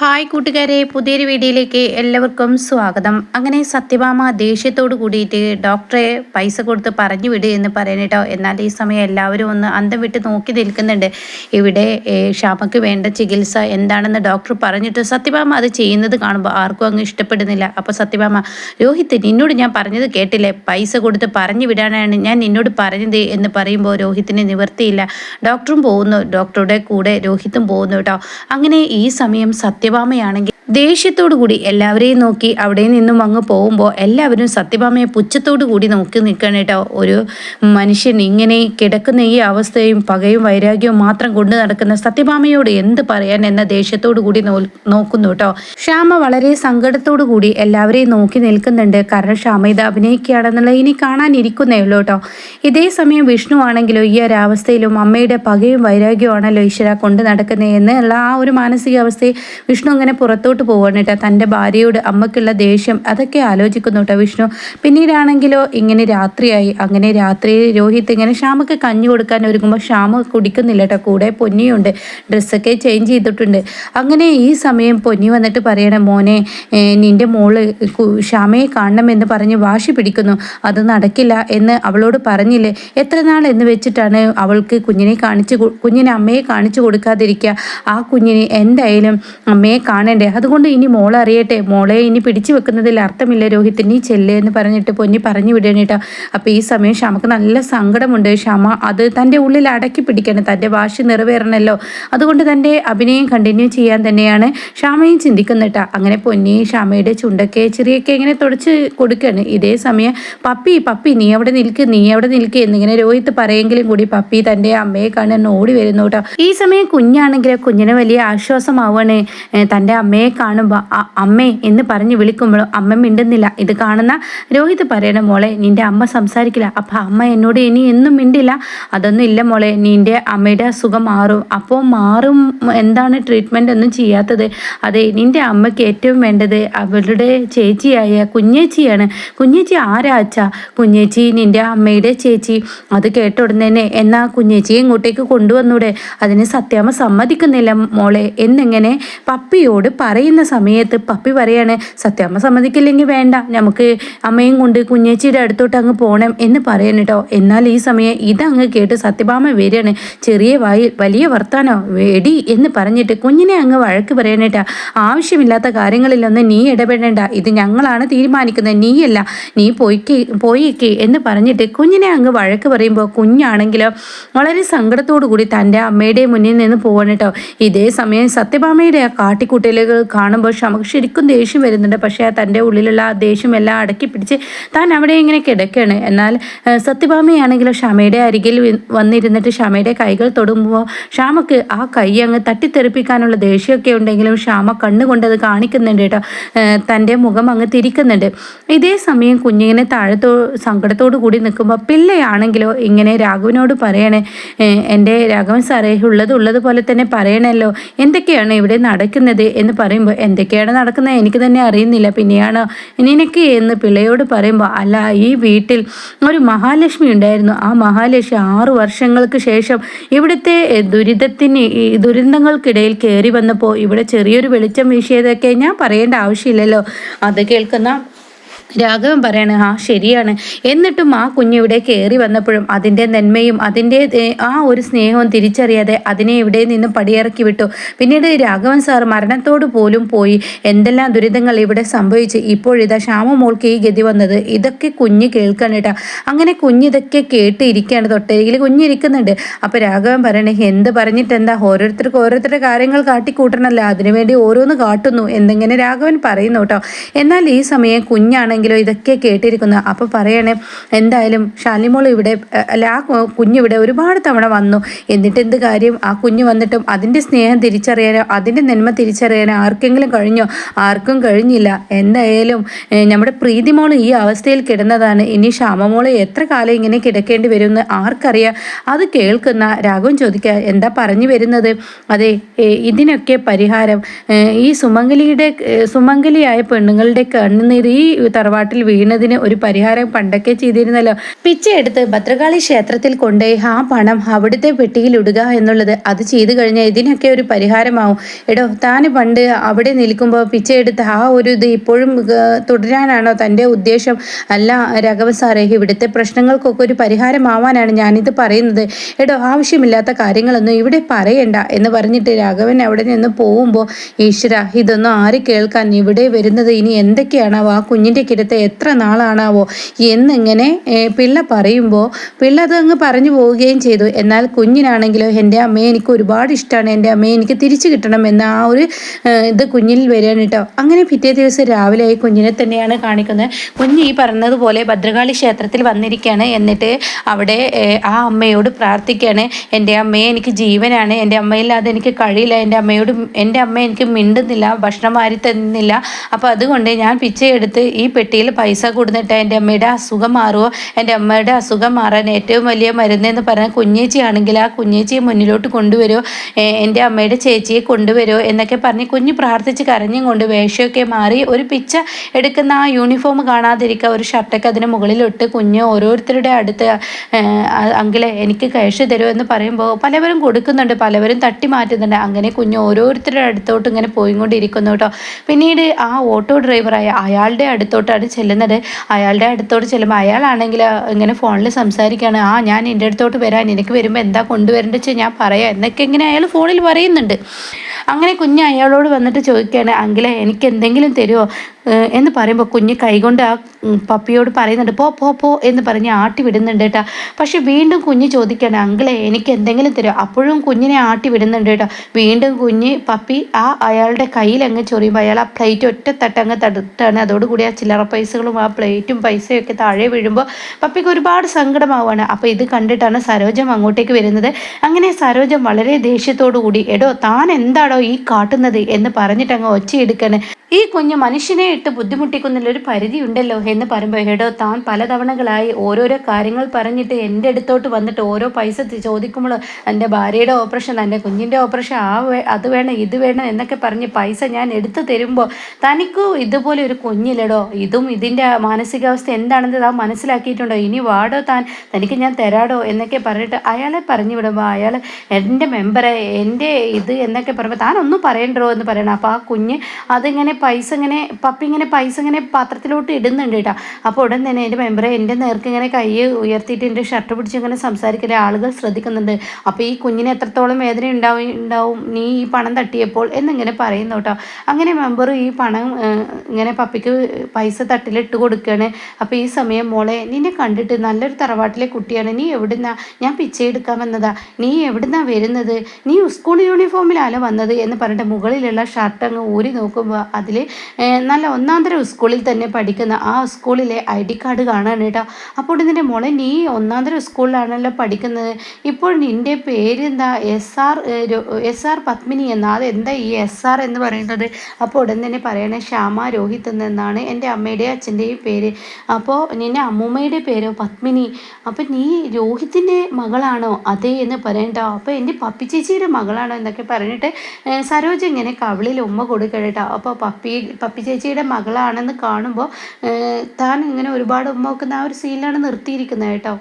Hi കൂട്ടുകാരെ പുതിയൊരു വീഡിയോയിലേക്ക് എല്ലാവർക്കും സ്വാഗതം. അങ്ങനെ സത്യഭാമ ദേഷ്യത്തോട് കൂടിയിട്ട് ഡോക്ടറെ പൈസ കൊടുത്ത് പറഞ്ഞു വിട് എന്ന് പറയണേട്ടോ എന്നാൽ ഈ സമയം എല്ലാവരും ഒന്ന് അന്തം വിട്ട് നോക്കി നിൽക്കുന്നുണ്ട്. ഇവിടെ ക്ഷാമയ്ക്ക് വേണ്ട ചികിത്സ എന്താണെന്ന് ഡോക്ടർ പറഞ്ഞിട്ട് സത്യഭാമ അത് ചെയ്യുന്നത് കാണുമ്പോൾ ആർക്കും അങ്ങ് ഇഷ്ടപ്പെടുന്നില്ല. അപ്പോൾ സത്യഭാമ രോഹിത് നിന്നോട് ഞാൻ പറഞ്ഞത് കേട്ടില്ലേ? പൈസ കൊടുത്ത് പറഞ്ഞു വിടാനാണ് ഞാൻ നിന്നോട് പറഞ്ഞത് എന്ന് പറയുമ്പോൾ രോഹിത്തിന് നിവർത്തിയില്ല. ഡോക്ടറും പോകുന്നു. ഡോക്ടറുടെ കൂടെ രോഹിത്തും പോകുന്നു കേട്ടോ അങ്ങനെ ഈ സമയം സത്യം സത്യഭാമയാണെങ്കിൽ ദേഷ്യത്തോടു കൂടി എല്ലാവരെയും നോക്കി അവിടെ നിന്നും അങ്ങ് പോകുമ്പോൾ എല്ലാവരും സത്യഭാമയെ പുച്ഛത്തോടു കൂടി നോക്കി നിൽക്കണം കേട്ടോ. ഒരു മനുഷ്യൻ ഇങ്ങനെ കിടക്കുന്ന ഈ അവസ്ഥയും പകയും വൈരാഗ്യവും മാത്രം കൊണ്ടു നടക്കുന്ന സത്യഭാമയോട് എന്ത് പറയാൻ എന്ന ദേഷ്യത്തോടു കൂടി നോക്കുന്നു കേട്ടോ. ശ്യാമ വളരെ സങ്കടത്തോടു കൂടി എല്ലാവരെയും നോക്കി നിൽക്കുന്നുണ്ട്. കാരണം ശ്യാമ ഇത് അഭിനയിക്കുകയാണെന്നുള്ള ഇനി കാണാനിരിക്കുന്നേ ഉള്ളൂ കേട്ടോ. ഇതേ സമയം വിഷ്ണു ആണെങ്കിലോ ഈ ഒരു അവസ്ഥയിലും അമ്മയുടെ പകയും വൈരാഗ്യവും ആണല്ലോ ഈശ്വര കൊണ്ട് നടക്കുന്നത് എന്നുള്ള ആ ഒരു മാനസികാവസ്ഥയെ വിഷ്ണു അങ്ങനെ പുറത്തോട്ട് മുന്നോട്ട് പോവുകയാണ് കേട്ടോ തന്റെ ഭാര്യയോട് അമ്മയ്ക്കുള്ള ദേഷ്യം അതൊക്കെ ആലോചിക്കുന്നു കേട്ടോ വിഷ്ണു. പിന്നീടാണെങ്കിലോ ഇങ്ങനെ രാത്രിയായി. അങ്ങനെ രാത്രി രോഹിത് ഇങ്ങനെ ഷ്യാമക്ക് കഞ്ഞി കൊടുക്കാൻ ഒരുങ്ങുമ്പോൾ ഷാമ കുടിക്കുന്നില്ല കേട്ടോ കൂടെ പൊന്നിയുണ്ട്. ഡ്രസ്സൊക്കെ ചേഞ്ച് ചെയ്തിട്ടുണ്ട്. അങ്ങനെ ഈ സമയം പൊന്നി വന്നിട്ട് പറയണേ മോനെ നിന്റെ മോൾ ഷ്യാമയെ കാണണമെന്ന് പറഞ്ഞ് വാശി പിടിക്കുന്നു. അത് നടക്കില്ല എന്ന് അവളോട് പറഞ്ഞില്ലേ? എത്ര നാൾ എന്ന് വെച്ചിട്ടാണ് അവൾക്ക് കുഞ്ഞിനെ കാണിച്ച് കുഞ്ഞിനെ അമ്മയെ കാണിച്ചു കൊടുക്കാതിരിക്കുക? ആ കുഞ്ഞിനെ എന്തായാലും അമ്മയെ കാണണ്ടേ? അത് അതുകൊണ്ട് ഇനി മോൾ അറിയട്ടെ. മോളെ ഇനി പിടിച്ചു വെക്കുന്നതിൽ അർത്ഥമില്ല രോഹിത്. നീ ചെല്ലേ എന്ന് പറഞ്ഞിട്ട് പൊന്നി പറഞ്ഞു വിടണേട്ടാ അപ്പോൾ ഈ സമയം ക്ഷമക്ക് നല്ല സങ്കടമുണ്ട്. ക്ഷമ അത് തന്റെ ഉള്ളിൽ അടക്കി പിടിക്കണം. തന്റെ വാശി നിറവേറണമല്ലോ അതുകൊണ്ട് തന്റെ അഭിനയം കണ്ടിന്യൂ ചെയ്യാൻ തന്നെയാണ് ക്ഷമയും ചിന്തിക്കുന്നിട്ട അങ്ങനെ പൊന്നി ക്ഷമയുടെ ചുണ്ടൊക്കെ ചെറിയൊക്കെ ഇങ്ങനെ തുടച്ച് കൊടുക്കുകയാണ്. ഇതേ സമയം പപ്പി പപ്പി നീ അവിടെ നിൽക്ക് നീ അവിടെ നിൽക്ക് എന്നിങ്ങനെ രോഹിത് പറയെങ്കിലും കൂടി പപ്പി തന്റെ അമ്മയെ കാണാൻ ഓടി വരുന്നു കേട്ടോ. ഈ സമയം കുഞ്ഞാണെങ്കിൽ കുഞ്ഞിന് വലിയ ആശ്വാസമാവാണ് തന്റെ അമ്മയെ കാണുമ്പോൾ ആ അമ്മേ എന്ന് പറഞ്ഞ് വിളിക്കുമ്പോഴും അമ്മ മിണ്ടുന്നില്ല. ഇത് കാണുന്ന രോഹിത് പറയണ മോളെ നിന്റെ അമ്മ സംസാരിക്കില്ല. അപ്പം അമ്മ എന്നോട് ഇനി എന്നും മിണ്ടില്ല. അതൊന്നും ഇല്ല മോളെ നിന്റെ അമ്മയുടെ അസുഖം മാറും. അപ്പോൾ മാറും എന്താണ് ട്രീറ്റ്മെന്റ് ഒന്നും ചെയ്യാത്തത്? അതെ നിന്റെ അമ്മയ്ക്ക് ഏറ്റവും വേണ്ടത് അവളുടെ ചേച്ചിയായ കുഞ്ഞേച്ചിയാണ്. കുഞ്ഞേച്ചി ആരാ ആരാച്ച കുഞ്ഞേച്ചി നിന്റെ അമ്മയുടെ ചേച്ചി. അത് കേട്ട ഉടനെ തന്നെ. എന്നാ കുഞ്ഞേച്ചിയെ ഇങ്ങോട്ടേക്ക് കൊണ്ടുവന്നൂടെ? അതിന് സത്യാമ്മ സമ്മതിക്കുന്നില്ല മോളെ. എന്നിങ്ങനെ? പപ്പിയോട് പറയും പറയുന്ന സമയത്ത് പപ്പി പറയാണ് സത്യാമ്മ സമ്മതിക്കില്ലെങ്കിൽ വേണ്ട നമുക്ക് അമ്മയും കൊണ്ട് കുഞ്ഞേച്ചിയുടെ അടുത്തോട്ട് അങ്ങ് പോകണം എന്ന് പറയണം കേട്ടോ എന്നാൽ ഈ സമയം ഇതങ്ങ് കേട്ട് സത്യഭാമ വരികയാണ് ചെറിയ വായിൽ വലിയ വർത്താനോ വേടി എന്ന് പറഞ്ഞിട്ട് കുഞ്ഞിനെ അങ്ങ് വഴക്ക് പറയണേട്ടാ ആവശ്യമില്ലാത്ത കാര്യങ്ങളിലൊന്നും നീ ഇടപെടേണ്ട ഇത് ഞങ്ങളാണ് തീരുമാനിക്കുന്നത് നീയല്ല നീ പോയിക്ക് പോയിക്ക് എന്ന് പറഞ്ഞിട്ട് കുഞ്ഞിനെ അങ്ങ് വഴക്ക് പറയുമ്പോൾ കുഞ്ഞാണെങ്കിലോ വളരെ സങ്കടത്തോടു കൂടി തന്റെ അമ്മയുടെ മുന്നിൽ നിന്ന് പോകണം കേട്ടോ ഇതേ സമയം സത്യഭാമയുടെ ആ കാട്ടിക്കൂട്ടലുകൾ കാണുമ്പോൾ ഷമക്ക് ശരിക്കും ദേഷ്യം വരുന്നുണ്ട്. പക്ഷേ തന്റെ ഉള്ളിലുള്ള ആ ദേഷ്യം എല്ലാം അടക്കി പിടിച്ച് താൻ അവിടെ ഇങ്ങനെ കിടക്കുകയാണ് എന്നാൽ സത്യഭാമയാണെങ്കിലും ഷമയുടെ അരികിൽ വന്നിരുന്നിട്ട് ഷമയുടെ കൈകൾ തൊടുമ്പോൾ ഷാമക്ക് ആ കൈ അങ്ങ് തട്ടിത്തെറിപ്പിക്കാനുള്ള ദേഷ്യമൊക്കെ ഉണ്ടെങ്കിലും ഷാമ കണ്ണുകൊണ്ട് അത് കാണിക്കുന്നുണ്ട് കേട്ടോ. തന്റെ മുഖം അങ്ങ് തിരിക്കുന്നുണ്ട്. ഇതേ സമയം കുഞ്ഞിങ്ങനെ താഴത്തോ സങ്കടത്തോടു കൂടി നിൽക്കുമ്പോൾ പിള്ളയാണെങ്കിലോ ഇങ്ങനെ രാഘവനോട് പറയണേ എന്റെ രാഘവൻ സാറേ ഉള്ളത് ഉള്ളതുപോലെ തന്നെ പറയണല്ലോ. എന്തൊക്കെയാണ് ഇവിടെ നടക്കുന്നത്? എന്ന് പറയുമ്പോൾ പറയുമ്പോൾ എന്തൊക്കെയാണ് നടക്കുന്നത് എനിക്ക് തന്നെ അറിയുന്നില്ല. പിന്നെയാണ് നിനക്ക് എന്ന് പിള്ളയോട് പറയുമ്പോൾ അല്ല ഈ വീട്ടിൽ ഒരു മഹാലക്ഷ്മി ഉണ്ടായിരുന്നു. ആ മഹാലക്ഷ്മി ആറു വർഷങ്ങൾക്ക് ശേഷം ഇവിടുത്തെ ദുരിതത്തിന് ദുരന്തങ്ങൾക്കിടയിൽ കയറി വന്നപ്പോൾ ഇവിടെ ചെറിയൊരു വെളിച്ചം വീശിയതൊക്കെ ഞാൻ പറയേണ്ട ആവശ്യമില്ലല്ലോ. അത് കേൾക്കുന്ന രാഘവൻ പറയാണ് ആ ശരിയാണ്. എന്നിട്ടും ആ കുഞ്ഞിവിടെ കയറി വന്നപ്പോഴും അതിന്റെ നന്മയും അതിന്റെ ആ ഒരു സ്നേഹവും തിരിച്ചറിയാതെ അതിനെ ഇവിടെ നിന്ന് പടിയിറക്കി വിട്ടു. പിന്നീട് രാഘവൻ സാർ മരണത്തോട് പോലും പോയി. എന്തെല്ലാം ദുരിതങ്ങൾ ഇവിടെ സംഭവിച്ച്. ഇപ്പോഴിതാ മോൾക്ക് ഈ ഗതി വന്നത്. ഇതൊക്കെ കുഞ്ഞ് കേൾക്കണേട്ടാ അങ്ങനെ കുഞ്ഞിതൊക്കെ കേട്ട് ഇരിക്കുകയാണ്. തൊട്ടരികിൽ കുഞ്ഞിരിക്കുന്നുണ്ട്. അപ്പോൾ രാഘവൻ പറയണേ എന്ത് പറഞ്ഞിട്ട് എന്താ ഓരോരുത്തർക്ക് ഓരോരുത്തരുടെ കാര്യങ്ങൾ കാട്ടിക്കൂട്ടണല്ലോ. അതിനുവേണ്ടി ഓരോന്ന് കാട്ടുന്നു. എന്നിങ്ങനെ രാഘവൻ പറയുന്നു കേട്ടോ. എന്നാൽ ഈ സമയം കുഞ്ഞാണെങ്കിൽ ആണെങ്കിലോ ഇതൊക്കെ കേട്ടിരിക്കുന്നത് അപ്പോൾ പറയണേ എന്തായാലും ഷാലിമോൾ ഇവിടെ അല്ല ആ കുഞ്ഞിവിടെ ഒരുപാട് തവണ വന്നു. എന്നിട്ട് എന്ത് കാര്യം? ആ കുഞ്ഞ് വന്നിട്ടും അതിന്റെ സ്നേഹം തിരിച്ചറിയാനോ അതിന്റെ നന്മ തിരിച്ചറിയാനോ ആർക്കെങ്കിലും കഴിഞ്ഞോ? ആർക്കും കഴിഞ്ഞില്ല. എന്തായാലും നമ്മുടെ പ്രീതിമോൾ ഈ അവസ്ഥയിൽ കിടന്നതാണ്. ഇനി ക്ഷാമമോൾ എത്ര കാലം ഇങ്ങനെ കിടക്കേണ്ടി വരുമെന്ന് ആർക്കറിയാം? അത് കേൾക്കുന്ന രാഘവൻ ചോദിക്കുക എന്താ പറഞ്ഞു വരുന്നത്? അതെ ഇതിനൊക്കെ പരിഹാരം ഈ സുമംഗലിയുടെ സുമംഗലിയായ പെണ്ണുങ്ങളുടെ കണ്ണുനീർ ഈ തറ തറവാട്ടിൽ വീണതിന് ഒരു പരിഹാരം പണ്ടൊക്കെ ചെയ്തിരുന്നല്ലോ. പിച്ച എടുത്ത് ഭദ്രകാളി ക്ഷേത്രത്തിൽ കൊണ്ടുപോയി ആ പണം അവിടുത്തെ പെട്ടിയിൽ ഇടുക എന്നുള്ളത് അത് ചെയ്തു കഴിഞ്ഞാൽ ഇതിനൊക്കെ ഒരു പരിഹാരമാവും. എടോ താൻ പണ്ട് അവിടെ നിൽക്കുമ്പോൾ പിച്ച എടുത്ത് ആ ഒരു ഇത് ഇപ്പോഴും തുടരാനാണോ തന്റെ ഉദ്ദേശം? അല്ല രാഘവ സാറേ ഇവിടുത്തെ പ്രശ്നങ്ങൾക്കൊക്കെ ഒരു പരിഹാരമാവാനാണ് ഞാനിത് പറയുന്നത്. എടോ ആവശ്യമില്ലാത്ത കാര്യങ്ങളൊന്നും ഇവിടെ പറയണ്ട എന്ന് പറഞ്ഞിട്ട് രാഘവൻ അവിടെ നിന്ന് പോകുമ്പോൾ ഈശ്വര ഇതൊന്നും ആര് കേൾക്കാൻ ഇവിടെ വരുന്നത്? ഇനി എന്തൊക്കെയാണ് ആ കുഞ്ഞിന്റെ കിടത്ത് എത്ര നാളാണാവോ എന്നിങ്ങനെ പിള്ള പറയുമ്പോൾ പിള്ള അത് അങ്ങ് പറഞ്ഞു പോവുകയും ചെയ്തു. എന്നാൽ കുഞ്ഞിനാണെങ്കിലോ എന്റെ അമ്മയെ എനിക്ക് ഒരുപാട് ഇഷ്ടമാണ് എന്റെ അമ്മയെ എനിക്ക് തിരിച്ചു കിട്ടണം എന്ന ആ ഒരു ഇത് കുഞ്ഞിൽ വരികയാണ് കേട്ടോ. അങ്ങനെ പിറ്റേ ദിവസം രാവിലെ ആയി കുഞ്ഞിനെ തന്നെയാണ് കാണിക്കുന്നത്. കുഞ്ഞ് ഈ പറഞ്ഞതുപോലെ ഭദ്രകാളി ക്ഷേത്രത്തിൽ വന്നിരിക്കുകയാണ്. എന്നിട്ട് അവിടെ ആ അമ്മയോട് പ്രാർത്ഥിക്കുകയാണ്. എന്റെ അമ്മയെ എനിക്ക് ജീവനാണ്. എന്റെ അമ്മയില്ലാതെ എനിക്ക് കഴിയില്ല. എന്റെ അമ്മയോട് എന്റെ അമ്മ എനിക്ക് മിണ്ടുന്നില്ല. ഭക്ഷണം വാരി തന്നില്ല. അപ്പോൾ അതുകൊണ്ട് ഞാൻ പിച്ചയെടുത്ത് ഈ പെട്ടിയിൽ പൈസ കൊടുത്തിട്ട് എന്റെ അമ്മയുടെ അസുഖം മാറുമോ എന്റെ അമ്മയുടെ അസുഖം മാറാൻ ഏറ്റവും വലിയ മരുന്നെന്ന് പറഞ്ഞാൽ കുഞ്ഞേച്ചിയാണെങ്കിൽ ആ കുഞ്ഞേച്ചിയെ മുന്നിലോട്ട് കൊണ്ടുവരുമോ എന്റെ അമ്മയുടെ ചേച്ചിയെ കൊണ്ടുവരുമോ എന്നൊക്കെ പറഞ്ഞ് കുഞ്ഞ് പ്രാർത്ഥിച്ച് കരഞ്ഞും കൊണ്ട് വേഷമൊക്കെ മാറി ഒരു പിച്ച എടുക്കുന്ന ആ യൂണിഫോം കാണാതിരിക്കുക ഒരു ഷർട്ടൊക്കെ അതിന് മുകളിലിട്ട് കുഞ്ഞ് ഓരോരുത്തരുടെ അടുത്ത് അങ്കിളെ എനിക്ക് ക്യാഷ് തരുമോ എന്ന് പറയുമ്പോൾ പലവരും കൊടുക്കുന്നുണ്ട് പലവരും തട്ടി മാറ്റുന്നുണ്ട്. അങ്ങനെ കുഞ്ഞ് ഓരോരുത്തരുടെ അടുത്തോട്ട് ഇങ്ങനെ പോയിക്കൊണ്ടിരിക്കുന്നു കേട്ടോ. പിന്നീട് ആ ഓട്ടോ ഡ്രൈവറായ അയാളുടെ അടുത്തോട്ടാണ് ചെല്ലുന്നത്. അയാളുടെ അടുത്തോട്ട് ചെല്ലുമ്പോൾ അയാളാണെങ്കിൽ ഇങ്ങനെ ഫോണിൽ സംസാരിക്കുകയാണ് ആ ഞാൻ എന്റെ അടുത്തോട്ട് വരാൻ എനിക്ക് വരുമ്പോൾ എന്താ കൊണ്ടുവരേണ്ടത് വെച്ചാൽ ഞാൻ പറയാം. എന്നൊക്കെ ഇങ്ങനെ അയാൾ ഫോണിൽ പറയുന്നുണ്ട്. അങ്ങനെ കുഞ്ഞ് അയാളോട് വന്നിട്ട് ചോദിക്കുകയാണ് അങ്കിളെ എനിക്ക് എന്തെങ്കിലും തരുമോ എന്ന് പറയുമ്പോൾ കുഞ്ഞ് കൈകൊണ്ട് ആ പപ്പിയോട് പറയുന്നുണ്ട് പോ പോ പോ എന്ന് പറഞ്ഞ് ആട്ടി വിടുന്നുണ്ട് കേട്ടോ. പക്ഷെ വീണ്ടും കുഞ്ഞ് ചോദിക്കുകയാണ് അങ്കിളെ എനിക്ക് എന്തെങ്കിലും തരുമോ? അപ്പോഴും കുഞ്ഞിനെ ആട്ടി വിടുന്നുണ്ട് കേട്ടോ. വീണ്ടും കുഞ്ഞ് പപ്പി ആ അയാളുടെ കയ്യിൽ അങ്ങ് ചൊറിയുമ്പോൾ അയാൾ ആ പ്ലേറ്റ് ഒറ്റ തട്ടങ്ങ് തടുത്താണ്. അതോടുകൂടി ആ ചില്ലറ പൈസകളും ആ പ്ലേറ്റും പൈസയും ഒക്കെ താഴെ വീഴുമ്പോൾ പപ്പിക്ക് ഒരുപാട് സങ്കടമാവുകയാണ്. അപ്പോൾ ഇത് കണ്ടിട്ടാണ് സരോജം അങ്ങോട്ടേക്ക് വരുന്നത്. അങ്ങനെ സരോജം വളരെ ദേഷ്യത്തോടു കൂടി എടോ താൻ എന്താണോ ഈ കാട്ടുന്നത്? എന്ന് പറഞ്ഞിട്ട് അങ്ങ് ഒച്ചയെടുക്കണേ. ഈ കുഞ്ഞ് മനുഷ്യനെ ഇട്ട് ബുദ്ധിമുട്ടിക്കുന്നതിലൊരു പരിധി ഉണ്ടല്ലോ എന്ന് പറയുമ്പോൾ ഹെഡോ താൻ പലതവണകളായി ഓരോരോ കാര്യങ്ങൾ പറഞ്ഞിട്ട് എന്റെ അടുത്തോട്ട് വന്നിട്ട് ഓരോ പൈസ ചോദിക്കുമ്പോൾ എന്റെ ഭാര്യയുടെ ഓപ്പറേഷൻ എന്റെ കുഞ്ഞിന്റെ ഓപ്പറേഷൻ ആ അത് വേണം ഇത് വേണം എന്നൊക്കെ പറഞ്ഞ് പൈസ ഞാൻ എടുത്തു തരുമ്പോൾ തനിക്കും ഇതുപോലെ ഒരു കുഞ്ഞില്ലടോ. ഇതും ഇതിന്റെ മാനസികാവസ്ഥ എന്താണെന്ന് താൻ മനസ്സിലാക്കിയിട്ടുണ്ടോ? ഇനി വാടോ താൻ? തനിക്ക് ഞാൻ തരാടോ എന്നൊക്കെ പറഞ്ഞിട്ട് അയാളെ പറഞ്ഞു വിടുമ്പോൾ അയാൾ എന്റെ മെമ്പറെ എന്റെ ഇത് എന്നൊക്കെ പറയുമ്പോൾ താൻ ഒന്നും പറയണ്ടോ എന്ന് പറയണം. അപ്പോൾ ആ കുഞ്ഞ് അതിങ്ങനെ പൈസ ഇങ്ങനെ ഇങ്ങനെ പൈസ ഇങ്ങനെ പാത്രത്തിലോട്ട് ഇടുന്നുണ്ട് കേട്ടോ. അപ്പോൾ ഉടൻ തന്നെ എന്റെ മെമ്പറെ എന്റെ നേർക്ക് ഇങ്ങനെ കൈ ഉയർത്തിയിട്ട് എന്റെ ഷർട്ട് പിടിച്ച് ഇങ്ങനെ സംസാരിക്കലെ ആളുകൾ ശ്രദ്ധിക്കുന്നുണ്ട്. അപ്പോൾ ഈ കുഞ്ഞിന് എത്രത്തോളം വേദന ഉണ്ടാവും ഉണ്ടാവും നീ ഈ പണം തട്ടിയപ്പോൾ എന്നിങ്ങനെ പറയുന്നു കേട്ടോ. അങ്ങനെ മെമ്പർ ഈ പണം ഇങ്ങനെ പപ്പിക്ക് പൈസ തട്ടിലിട്ട് കൊടുക്കുകയാണ് അപ്പോൾ ഈ സമയം മോളെ നിന്നെ കണ്ടിട്ട് നല്ലൊരു തറവാട്ടിലെ കുട്ടിയാണ്. നീ എവിടുന്നാ? ഞാൻ പിച്ചയെടുക്കാൻ നീ എവിടുന്നാ വരുന്നത്? നീ സ്കൂൾ യൂണിഫോമിലാണ് വന്നത്? എന്ന് പറഞ്ഞിട്ട് മുകളിലുള്ള ഷർട്ട് അങ്ങ് ഊരി നോക്കുമ്പോൾ അതിൽ നല്ല ഒന്നാം തരം സ്കൂളിൽ തന്നെ പഠിക്കുന്ന ആ സ്കൂളിലെ ഐ ഡി കാർഡ് കാണാൻ കേട്ടോ. അപ്പോൾ ഇതിന്റെ മോളെ നീ ഒന്നാം തരം സ്കൂളിലാണല്ലോ പഠിക്കുന്നത്. ഇപ്പോൾ നിന്റെ പേരെന്താ? S R S R Padmini എന്നാ? അതെന്താ ഈ എസ് ആർ എന്ന് പറയുന്നത്? അപ്പോൾ ഉടൻ തന്നെ പറയണേ ശ്യാമ രോഹിത് എന്നാണ് എന്റെ അമ്മയുടെയും അച്ഛന്റെയും പേര്. അപ്പോൾ നിന്നെ അമ്മൂമ്മയുടെ പേരോ പത്മിനി? അപ്പം നീ രോഹിത്തിന്റെ മകളാണോ? അതെ എന്ന് പറയണ്ട അപ്പോൾ എന്റെ പപ്പി ചേച്ചിയുടെ മകളാണോ? എന്നൊക്കെ പറഞ്ഞിട്ട് സരോജ് ഇങ്ങനെ കവിളിൽ ഉമ്മ കൊടുക്കട്ടോ അപ്പോൾ പപ്പി പപ്പി ചേച്ചിയുടെ മകളാണെന്ന് കാണുമ്പോൾ താൻ ഇങ്ങനെ ഒരുപാട് ഉമ്മ വെക്കുന്ന ആ ഒരു സീനിലാണ് നിർത്തിയിരിക്കുന്നത് കേട്ടോ.